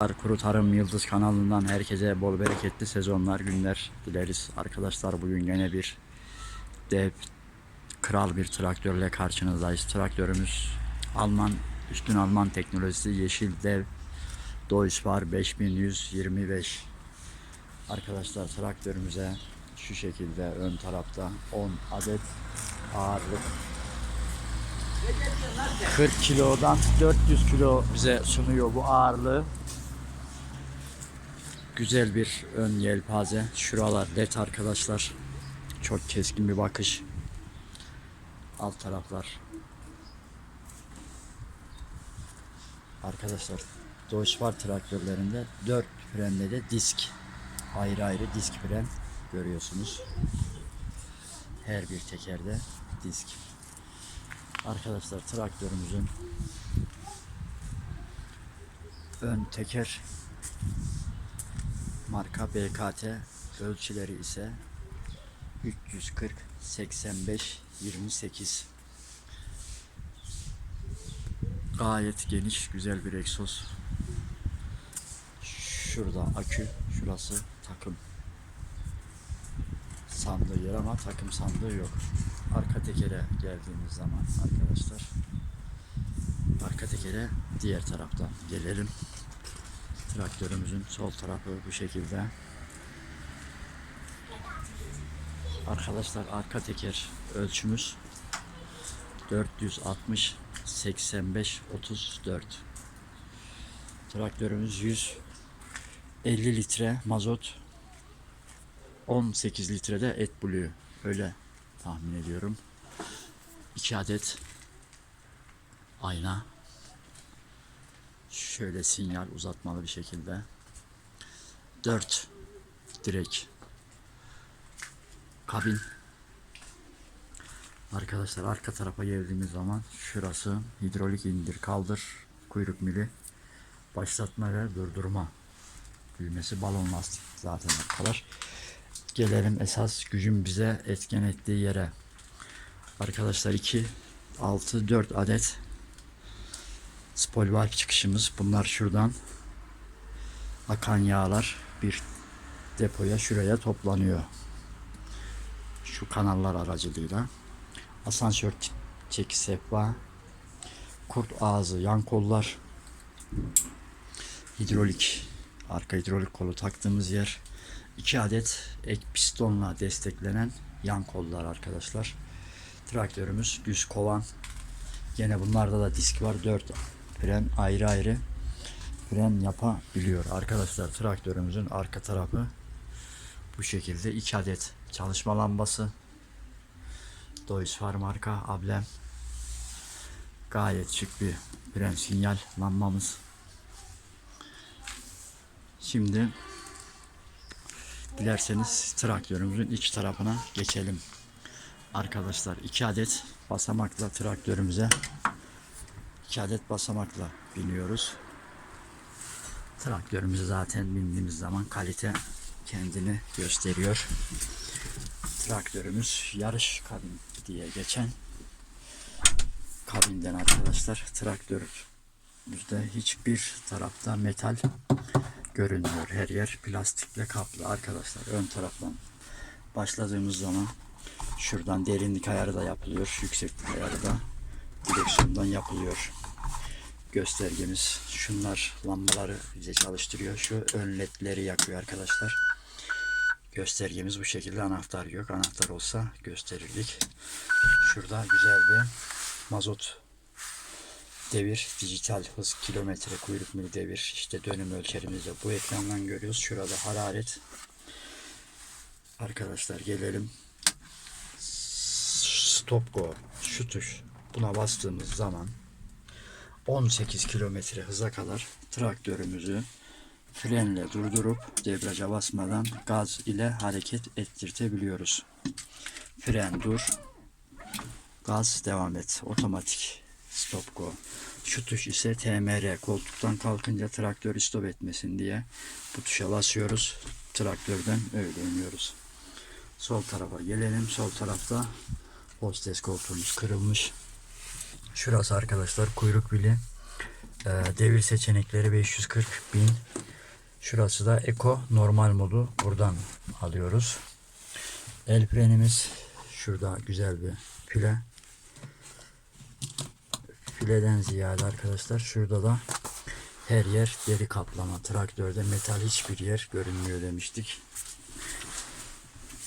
Kuru Tarım Yıldız kanalından herkese bol bereketli sezonlar, günler dileriz. Arkadaşlar bugün yine bir dev kral bir traktörle karşınızdayız. Traktörümüz Alman, üstün Alman teknolojisi yeşil dev Deutschbar 5125. Arkadaşlar traktörümüze şu şekilde ön tarafta 10 adet ağırlık 40 kilodan 400 kilo bize sunuyor bu ağırlığı. Güzel bir ön yelpaze. Şuralar led arkadaşlar. Çok keskin bir bakış. Alt taraflar. Arkadaşlar Deutschbar traktörlerinde 4 frende de disk. Ayrı ayrı disk fren görüyorsunuz. Her bir tekerde disk. Arkadaşlar traktörümüzün ön teker marka BKT ölçüleri ise 340 85 28 gayet geniş güzel bir egzoz. Şurada akü şurası takım. Sandığı yer ama takım sandığı yok. Arka tekere geldiğimiz zaman arkadaşlar arka tekere diğer taraftan gelelim traktörümüzün sol tarafı bu şekilde. Arkadaşlar arka teker ölçümüz 460 85 34 traktörümüz 150 litre mazot 18 litrede et buluyor. Öyle tahmin ediyorum. 2 adet ayna şöyle sinyal uzatmalı bir şekilde. 4 direk kabin. Arkadaşlar arka tarafa geldiğimiz zaman şurası hidrolik indir kaldır kuyruk mili başlatma ve durdurma düğmesi balon lastik zaten kadar gelelim esas gücün bize etken ettiği yere. Arkadaşlar 2 6 4 adet spolvalk çıkışımız. Bunlar şuradan akan yağlar bir depoya şuraya toplanıyor. Şu kanallar aracılığıyla. Asansör çeki sehpa kurt ağzı yan kollar. Hidrolik arka hidrolik kolu taktığımız yer. İki adet ek pistonla desteklenen yan kollar arkadaşlar. Traktörümüz düz kovan. Gene bunlarda da disk var. 4 fren ayrı ayrı fren yapabiliyor. Arkadaşlar traktörümüzün arka tarafı bu şekilde 2 adet çalışma lambası. Deutschfar marka ablem. Gayet şık bir fren sinyal lambamız. Şimdi dilerseniz traktörümüzün iç tarafına geçelim. Arkadaşlar 2 adet basamakla traktörümüze 2 adet basamakla biniyoruz. Traktörümüze zaten bindiğimiz zaman kalite kendini gösteriyor. Traktörümüz yarış kabin diye geçen kabinden arkadaşlar traktörümüzde hiçbir tarafta metal görünmüyor. Her yer plastikle kaplı arkadaşlar. Ön taraftan başladığımız zaman Şuradan derinlik ayarı da yapılıyor. Yükseklik ayarı da direksiyondan yapılıyor. Göstergemiz. Şunlar lambaları bize çalıştırıyor. Şu ön ledleri yakıyor arkadaşlar. Göstergemiz bu şekilde. Anahtar yok. Anahtar olsa gösterirdik. Şurada güzel bir mazot devir, dijital hız, kilometre, kuyruk mili devir, işte dönüm ölçerimizi bu ekrandan görüyoruz. Şurada hararet. Arkadaşlar gelelim Stop Go şu tuş buna bastığımız zaman 18 kilometre hıza kadar traktörümüzü frenle durdurup debriyaja basmadan gaz ile hareket ettirtebiliyoruz. Fren dur, gaz devam et, otomatik stop go. Şu tuş ise TMR koltuktan kalkınca traktör stop etmesin diye bu tuşa basıyoruz. Traktörden öyle iniyoruz. Sol tarafa gelelim. Sol tarafta Hostes koltuğumuz kırılmış. Şurası arkadaşlar kuyruk bili. Ee, devir seçenekleri 540 bin. Şurası da Eco normal modu. Buradan alıyoruz. El frenimiz şurada güzel bir file. Fileden ziyade arkadaşlar şurada da her yer deri kaplama. Traktörde metal hiçbir yer görünmüyor demiştik.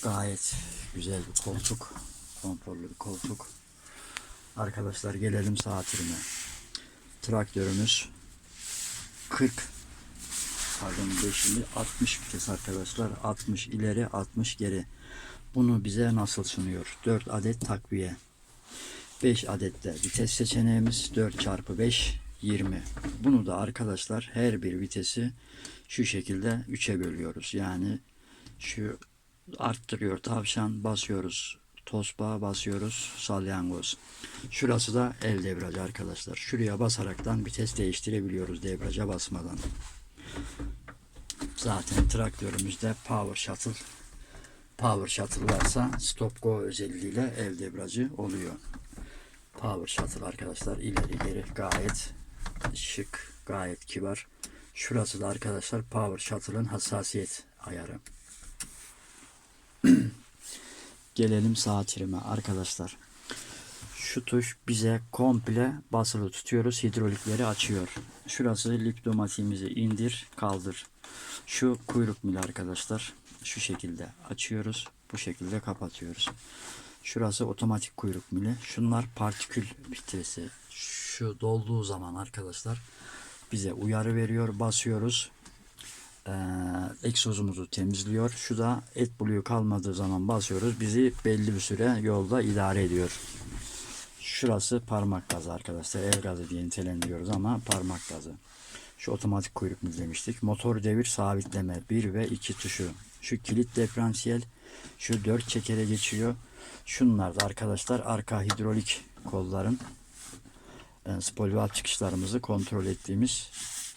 Gayet güzel bir koltuk. Konforlu bir koltuk. Arkadaşlar gelelim saatine. Traktörümüz 40 pardon 5 60 vites arkadaşlar. 60 ileri 60 geri. Bunu bize nasıl sunuyor? 4 adet takviye. 5 adet de vites seçeneğimiz 4 çarpı 5 20. Bunu da arkadaşlar her bir vitesi şu şekilde 3'e bölüyoruz. Yani şu arttırıyor tavşan basıyoruz. Tosbağa basıyoruz salyangoz. Şurası da el debriyajı arkadaşlar. Şuraya basaraktan vites değiştirebiliyoruz debriyaja basmadan. Zaten traktörümüzde power shuttle power shuttle varsa stop go özelliğiyle el debriyajı oluyor. Power shuttle arkadaşlar ileri geri gayet şık gayet kibar. Şurası da arkadaşlar power shuttle'ın hassasiyet ayarı. Gelelim saatime arkadaşlar. Şu tuş bize komple basılı tutuyoruz. Hidrolikleri açıyor. Şurası lipdomatiğimizi indir kaldır. Şu kuyruk mili arkadaşlar. Şu şekilde açıyoruz. Bu şekilde kapatıyoruz. Şurası otomatik kuyruk mili. Şunlar partikül filtresi. Şu dolduğu zaman arkadaşlar bize uyarı veriyor. Basıyoruz. Ee, egzozumuzu temizliyor. Şu da et buluyu kalmadığı zaman basıyoruz. Bizi belli bir süre yolda idare ediyor. Şurası parmak gazı arkadaşlar. El gazı diye nitelendiriyoruz ama parmak gazı. Şu otomatik kuyruk mil demiştik. Motor devir sabitleme 1 ve 2 tuşu. Şu kilit diferansiyel. Şu 4 çekere geçiyor. Şunlar da arkadaşlar arka hidrolik kolların e, spolvalv çıkışlarımızı kontrol ettiğimiz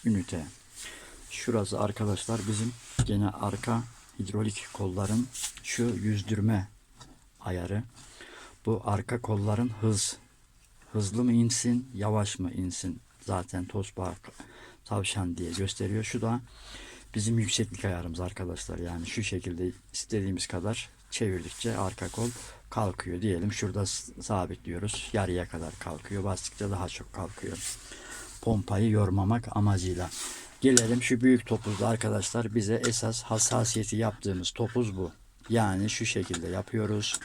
ünite. Şurası arkadaşlar bizim gene arka hidrolik kolların şu yüzdürme ayarı. Bu arka kolların hız. Hızlı mı insin, yavaş mı insin? Zaten tosbağa tavşan diye gösteriyor. Şu da bizim yükseklik ayarımız arkadaşlar. Yani şu şekilde istediğimiz kadar çevirdikçe arka kol kalkıyor diyelim. Şurada sabitliyoruz. Yarıya kadar kalkıyor. Bastıkça daha çok kalkıyor. Pompayı yormamak amacıyla. Gelelim şu büyük topuzda arkadaşlar. Bize esas hassasiyeti yaptığımız topuz bu. Yani şu şekilde yapıyoruz.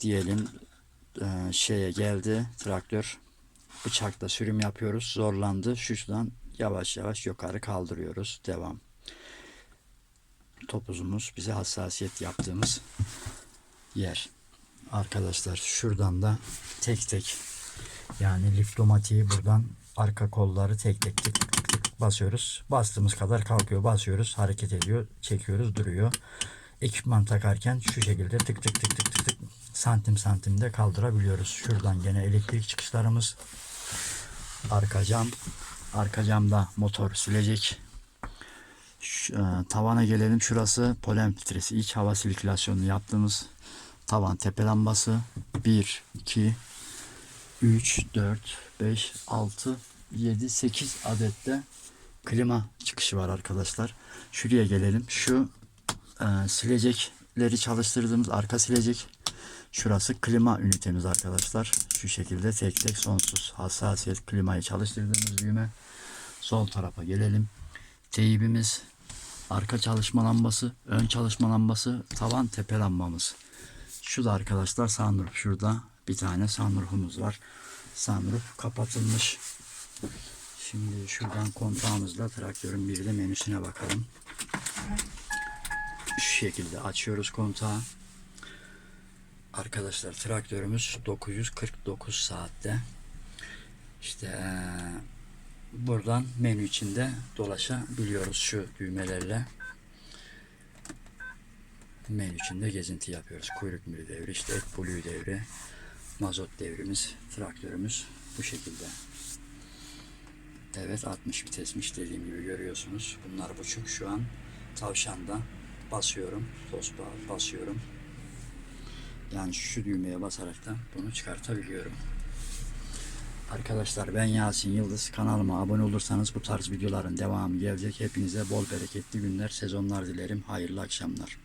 Diyelim e, şeye geldi traktör. Bıçakla sürüm yapıyoruz. Zorlandı. Şuradan yavaş yavaş yukarı kaldırıyoruz. Devam. Topuzumuz bize hassasiyet yaptığımız yer. Arkadaşlar şuradan da tek tek yani liftomatiği buradan arka kolları tek tek tık basıyoruz. Bastığımız kadar kalkıyor. Basıyoruz. Hareket ediyor. Çekiyoruz. Duruyor. Ekipman takarken şu şekilde tık tık tık tık tık tık santim santimde kaldırabiliyoruz. Şuradan gene elektrik çıkışlarımız. Arka cam. Arka camda motor silecek. Şu, e, tavana gelelim. Şurası polen filtresi. iç hava sirkülasyonunu yaptığımız tavan tepe lambası. 1, 2, 3, 4, 5, 6, 7, 8 adette klima çıkışı var arkadaşlar. Şuraya gelelim. Şu e, silecekleri çalıştırdığımız arka silecek. Şurası klima ünitemiz arkadaşlar. Şu şekilde tek tek sonsuz hassasiyet klimayı çalıştırdığımız düğme. Sol tarafa gelelim. Teybimiz, arka çalışma lambası, ön çalışma lambası, tavan tepe lambamız. Şu da arkadaşlar sunroof. Şurada bir tane sunroofumuz var. Sunroof kapatılmış. Şimdi şuradan kontağımızla traktörün bir de menüsüne bakalım. Şu şekilde açıyoruz kontağı. Arkadaşlar traktörümüz 949 saatte. İşte buradan menü içinde dolaşabiliyoruz şu düğmelerle. Menü içinde gezinti yapıyoruz. Kuyruk mili devri, işte et devri, mazot devrimiz, traktörümüz bu şekilde. Evet 60 vitesmiş dediğim gibi görüyorsunuz. Bunlar buçuk şu an tavşanda basıyorum. Tospa basıyorum. Yani şu düğmeye basarak da bunu çıkartabiliyorum. Arkadaşlar ben Yasin Yıldız. Kanalıma abone olursanız bu tarz videoların devamı gelecek. Hepinize bol bereketli günler, sezonlar dilerim. Hayırlı akşamlar.